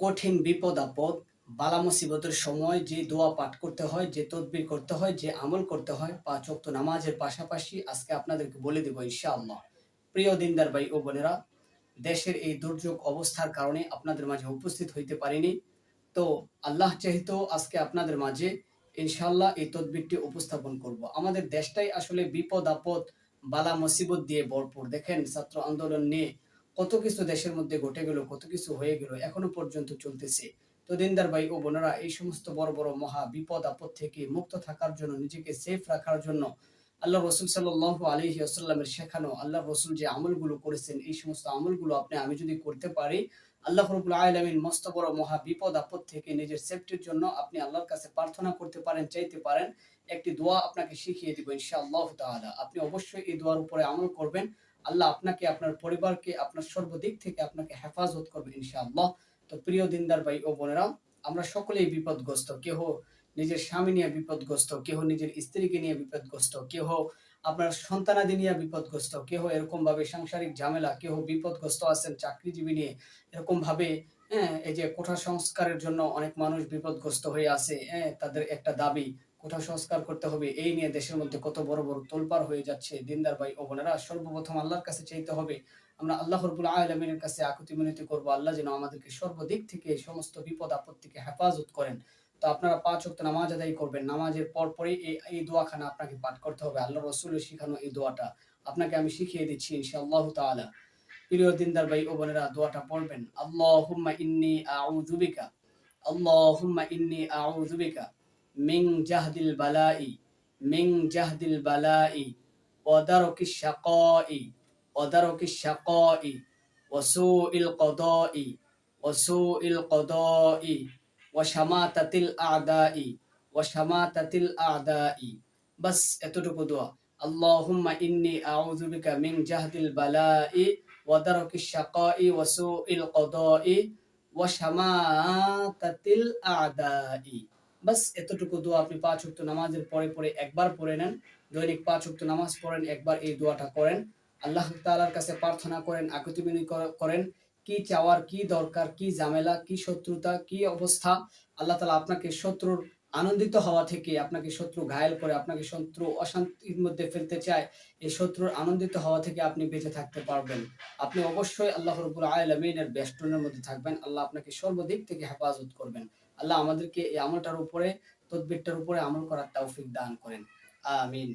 কঠিন বিপদ আপদ, বালা মুসিবতের সময় যে দোয়া পাঠ করতে হয়, যে তদবির করতে হয়, যে আমল করতে হয়, পাঁচ ওয়াক্ত নামাজের পাশাপাশি আজকে আপনাদেরকে বলে দেবো ইনশাআল্লাহ। প্রিয় দিনদার ভাই ও বোনেরা, দেশের এই দুর্যোগ অবস্থার কারণে আপনাদের মাঝে উপস্থিত হইতে পারিনি। তো আল্লাহ চাহিত আজকে আপনাদের মাঝে ইনশাল্লাহ এই তদবিরটি উপস্থাপন করব। আমাদের দেশটাই আসলে বিপদ আপদ, বালা মুসিবত দিয়ে ভরপুর। দেখেন, ছাত্র আন্দোলন নিয়ে কত কিছু দেশের মধ্যে ঘটে গেল, কত কিছু হয়ে গেল, এখনও পর্যন্ত চলতেছে। তো দিনদার ভাই ও বোনেরা, এই সমস্ত বড় বড় মহা বিপদ, আপদ থেকে মুক্ত থাকার জন্য, নিজেকে সেফ রাখার জন্য আল্লাহ রসুল সাল্লাহ আলহি আসাল্লামের শেখানো আল্লাহ রসুল যে আমলগুলো করেছেন, এই সমস্ত আমলগুলো আপনি, আমি যদি করতে পারি, আল্লাহ রবুল আলমিন মস্ত বড় মহা বিপদ, আপদ থেকে নিজের সেফটির জন্য আপনি আল্লাহর কাছে প্রার্থনা করতে পারেন, চাইতে পারেন। একটি দোয়া আপনাকে শিখিয়ে দিব ইনশাআল্লাহ তাআলা। আপনি অবশ্যই এই দোয়ার উপরে আমল করবেন। আল্লাহ আপনাকে, আপনার পরিবারকে, আপনার সর্বদিক থেকে আপনাকে হেফাজত করবে ইনশাআল্লাহ। তো প্রিয় দিনদার ভাই ও বোনেরা, আমরা সকলেই বিপদগ্রস্ত। কেহ নিজের স্বামী নিয়ে বিপদগ্রস্ত, কেহ নিজের স্ত্রীকে নিয়ে বিপদগ্রস্ত, কেহ আপনার সন্তানাদি নিয়ে বিপদগ্রস্ত, কেহ এরকম ভাবে সাংসারিক ঝামেলা, কেহ বিপদগ্রস্ত আছেন চাকরিজীবী নিয়ে। এরকম ভাবে হ্যাঁ এই যে কোঠা সংস্কারের জন্য অনেক মানুষ বিপদগ্রস্ত হয়ে আছে হ্যাঁ তাদের একটা দাবি কোঠা সংস্কার করতে হবে, এই নিয়ে দেশের মধ্যে কত বড় বড় তোলপার হয়ে যাচ্ছে। দিনদার ভাই ও বোনেরা, সর্বপ্রথম আল্লাহর কাছে চাইতে হবে, আমরা আল্লাহ রবুল আলমিনের কাছে আকুতি মিনতি করব। আল্লাহ যেন আমাদেরকে সর্বদিক থেকে সমস্ত বিপদ আপদ থেকে হেফাজত করেন। তো আপনারা পাঁচ ওয়াক্ত নামাজ আদায় করবেন। নামাজের পর পরই এই এই দোয়াখানা আপনাকে পাঠ করতে হবে। আল্লাহ রসুলের শিখানো এই দোয়াটা আপনাকে আমি শিখিয়ে দিচ্ছি ইনশাআল্লাহ তাআলা। প্রিয় দিনদার ভাই ও বোনেরা, দোয়াটা পড়বেন। আল্লাহুম্মা ইন্নী আউযু বিকা, আল্লাহুম্মা ইন্নী আউযু বিকা। মিন জাহদিল বালাই মিন জাহদিল বালাই ওয়া দারকিশ শাকাই ওয়া দারকিশ শাকাই ওয়া সুইল কদাই ওয়া সুইল কদাই ওয়া শামাতাতিল আদাই ওয়া শামাতাতিল আদাই বাস এতটুকু দোয়া। বিকা মিন জাহদিল বালাই ওয়া দারকিশ শাকাই ওয়া সুইল কদাই ওয়া শামাতাতিল আদাই বাস, এতটুকু দোয়া আপনি পাঁচ ওয়াক্ত নামাজের পরে পরে একবার পড়ে নেন। দৈনিক পাঁচ ওয়াক্ত নামাজ পড়েন, একবার এই দোয়াটা করেন। আল্লাহ তাআলার কাছে প্রার্থনা করেন আকুতি করেন, কি চাওয়ার, কি দরকার, কি ঝামেলা, কি শত্রুতা, কি অবস্থা? আল্লাহ তাআলা আপনাকে শত্রুর আনন্দিত হওয়া থেকে, আপনাকে শত্রু ঘায়েল করে, আপনাকে শত্রু অশান্তির মধ্যে ফেলতে চায়, এই শত্রুর আনন্দিত হওয়া থেকে আপনি বেঁচে থাকতে পারবেন। আপনি অবশ্যই আল্লাহ রবুল আলমিনের বেষ্টনের মধ্যে থাকবেন। আল্লাহ আপনাকে সর্বদিক থেকে হেফাজত করবেন। আল্লাহ আমাদেরকে এই আমলটার উপরে তদবিরটার উপরে আমল করার তৌফিক দান করেন। আমিন।